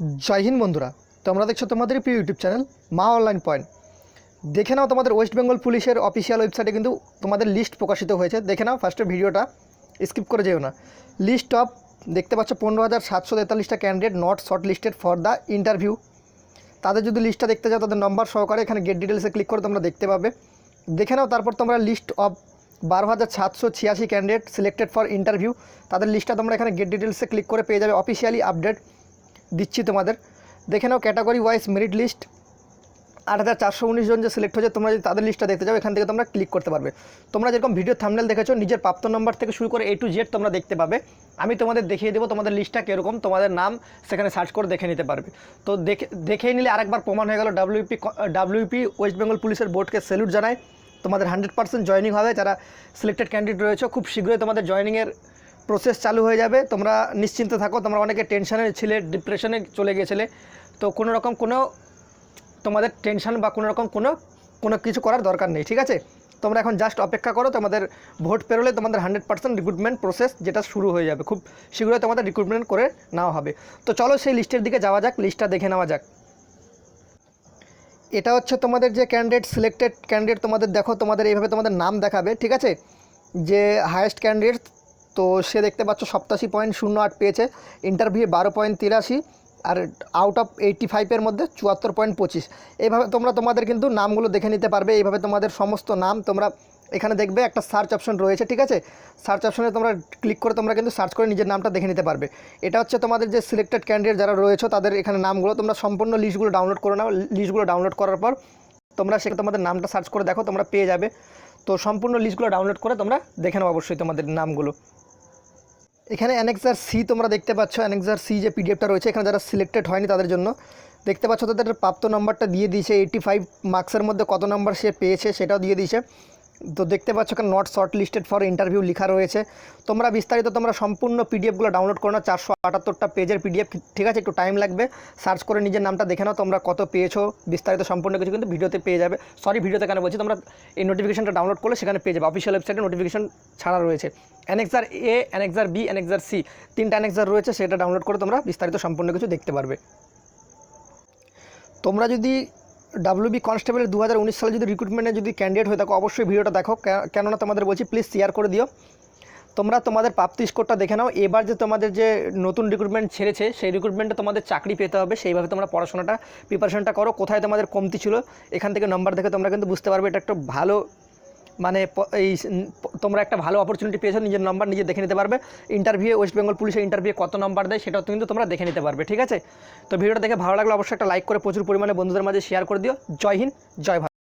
জয় হিন্দ বন্ধুরা, তোমরা দেখছ তোমাদের প্রিয় ইউটিউব চ্যানেল মা অনলাইন পয়েন্ট। দেখে নাও তোমাদের ওয়েস্ট বেঙ্গল পুলিশের অফিসিয়াল ওয়েবসাইটে কিন্তু তোমাদের লিস্ট প্রকাশিত হয়েছে। দেখে নাও ফার্স্টে ভিডিওটা স্কিপ করে যেও না। লিস্ট অফ দেখতে পাচ্ছ পনেরো হাজার সাতশো তেতাল্লিশটা candidate not short listed for the interview তাদের যদি লিস্টটা দেখতে যাও, তাদের নম্বর সহকারে এখানে গেট ডিটেলসে ক্লিক করে তোমরা দেখতে পাবে। দেখে নাও তারপর তোমরা লিস্ট অফ বারো হাজার সাতশো ছিয়াশি ক্যান্ডিডেট সিলেক্টেড ফর ইন্টারভিউ তাদের লিস্টটা তোমরা এখানে গেট ডিটেলসে ক্লিক করে পেয়ে যাবে। অফিসিয়ালি আপডেট দিচ্ছি তোমাদের। দেখে নাও ক্যাটাগরি ওয়াইজ মেরিট লিস্ট আট হাজার চারশো উনিশ জন যে সিলেক্ট হয়েছে, তোমরা যদি তাদের লিস্টটা দেখতে যাও, এখান থেকে তোমরা ক্লিক করতে পারবে। তোমরা যেরকম ভিডিও থামনেল দেখেছ, নিজের প্রাপ্ত নম্বর থেকে শুরু করে এ টু জেড তোমরা দেখতে পাবে। আমি তোমাদের দেখিয়ে দেবো তোমাদের লিস্টটা কীরকম, তোমাদের নাম সেখানে সার্চ করে দেখে নিতে পারবে। তো দেখে, দেখেই নিলে আরেকবার প্রমাণ হয়ে গেল ডাব্লিউপি ডাব্লিউপি ওয়েস্ট বেঙ্গল পুলিশের বোর্ডকে স্যালুট জানায় তোমাদের হান্ড্রেড পার্সেন্ট জয়নিং হবে, যারা সিলেক্টেড ক্যান্ডিডেট রয়েছে, খুব শীঘ্রই তোমাদের জয়নিংয়ের প্রসেস চালু হয়ে যাবে। তোমরা নিশ্চিন্ত থাকো, তোমরা অনেকে টেনশনে ছিলে ডিপ্রেশনে চলে গিয়েছিলে। তো কোনো রকম কোনো তোমাদের টেনশন বা কোনো রকম কোনো কোনো কিছু করার দরকার নেই, ঠিক আছে? তোমরা এখন জাস্ট অপেক্ষা করো, তোমাদের ভোট পেরোলে তোমাদের হান্ড্রেড পার্সেন্ট রিক্রুটমেন্ট প্রসেস যেটা শুরু হয়ে যাবে। খুব শীঘ্রই তোমাদের রিক্রুটমেন্ট করে নেওয়া হবে। তো চলো সেই লিস্টের দিকে যাওয়া যাক লিস্টটা দেখে নেওয়া যাক। এটা হচ্ছে তোমাদের যে ক্যান্ডিডেট সিলেক্টেড ক্যান্ডিডেট তোমাদের দেখো, তোমাদের এইভাবে তোমাদের নাম দেখাবে, ঠিক আছে? যে হায়েস্ট ক্যান্ডিডেট তো সে দেখতে পাচ্ছ সপ্তাশি পয়েন্ট শূন্য আট পেয়েছে। ইন্টারভিউ বারো পয়েন্ট তিরাশি আর আউট অফ এইটটি ফাইভের মধ্যে চুয়াত্তর পয়েন্ট পঁচিশ। এইভাবে তোমরা তোমাদের কিন্তু নামগুলো দেখে নিতে পারবে। এইভাবে তোমাদের সমস্ত নাম তোমরা এখানে দেখবে একটা সার্চ অপশন রয়েছে, ঠিক আছে? সার্চ অপশনে তোমরা ক্লিক করে তোমরা কিন্তু সার্চ করে নিজের নামটা দেখে নিতে পারবে। এটা হচ্ছে তোমাদের যে সিলেক্টেড ক্যান্ডিডেট যারা রয়েছে, তাদের এখানে নামগুলো তোমরা সম্পূর্ণ লিস্টগুলো ডাউনলোড করে নাও। লিস্টগুলো ডাউনলোড করার পর তোমরা সেখানে তোমাদের নামটা সার্চ করে দেখো, তোমরা পেয়ে যাবে। তো সম্পূর্ণ লিস্টগুলো ডাউনলোড করে তোমরা দেখে নাও অবশ্যই তোমাদের নামগুলো। এখানে অ্যানেক্সার সি তোমরা দেখতে পাচ্ছ। অ্যানেক্সার সি যে পিডিএফটা রয়েছে, এখানে যারা সিলেক্টেড হয়নি তাদের জন্য দেখতে পাচ্ছ, তাদের প্রাপ্ত নম্বরটা দিয়ে দিয়েছে। এইটি ফাইভ মার্কসের মধ্যে কত নম্বর সে পেয়েছে সেটাও দিয়ে দিয়েছে। তো দেখতে পাচ্ছ এখানে not short listed for interview লেখা রয়েছে। তোমরা বিস্তারিত তোমরা সম্পূর্ণ পিডিএফগুলো ডাউনলোড করো না, চারশো আটাত্তরটা পেজের পিডিএফ ঠিক আছে, একটু টাইম লাগবে। সার্চ করে নিজের নামটা দেখে নাও, তোমরা কত পেয়েছ, বিস্তারিত সম্পূর্ণ কিছু কিন্তু ভিডিওতে পেয়ে যাবে। সরি ভিডিওতে কেন বলছি, তোমরা এই নোটিফিকেশনটা ডাউনলোড করলে সেখানে পেয়ে যাবে। অফিসিয়াল ওয়েবসাইটে নোটিফিকেশন ছাড়া রয়েছে। Annexure A annexure B annexure C তিনটা অ্যানেক্সার রয়েছে, সেটা ডাউনলোড করে তোমরা বিস্তারিত সম্পূর্ণ কিছু দেখতে পারবে। তোমরা যদি ডাব্লিউবি কনস্টেবলের দু হাজার উনিশ সালে যদি রিক্রুটমেন্টে যদি ক্যান্ডিডেট হয়ে থাকো অবশ্যই ভিডিওটা দেখো। কেননা তোমাদের বলছি প্লিজ শেয়ার করে দিও। তোমরা তোমাদের প্রাপ্তি স্কোরটা দেখে নাও। এবার যে তোমাদের যে নতুন রিক্রুটমেন্ট ছেড়েছে, সেই রিক্রুটমেন্টে তোমাদের চাকরি পেতে হবে। সেইভাবে তোমরা পড়াশোনাটা প্রিপারেশনটা করো। কোথায় তোমাদের কমতি ছিল, এখান থেকে নম্বর দেখে তোমরা কিন্তু বুঝতে পারবে। এটা একটা ভালো মানে এই তোমরা একটা ভালো অপরচুনিটি পেয়েছ, নিজের নম্বর নিজে দেখে নিতে পারবে। ইন্টারভিউ ওয়েস্ট বেঙ্গল পুলিশের ইন্টারভিউ কত নম্বর দেয়, সেটাও কিন্তু তোমরা দেখে নিতে পারবে, ঠিক আছে? তো ভিডিওটা দেখে ভালো লাগলে অবশ্যই একটা লাইক করে প্রচুর পরিমাণে বন্ধুদের মাঝে শেয়ার করে দিও। জয় হিন্দ, জয় ভারত।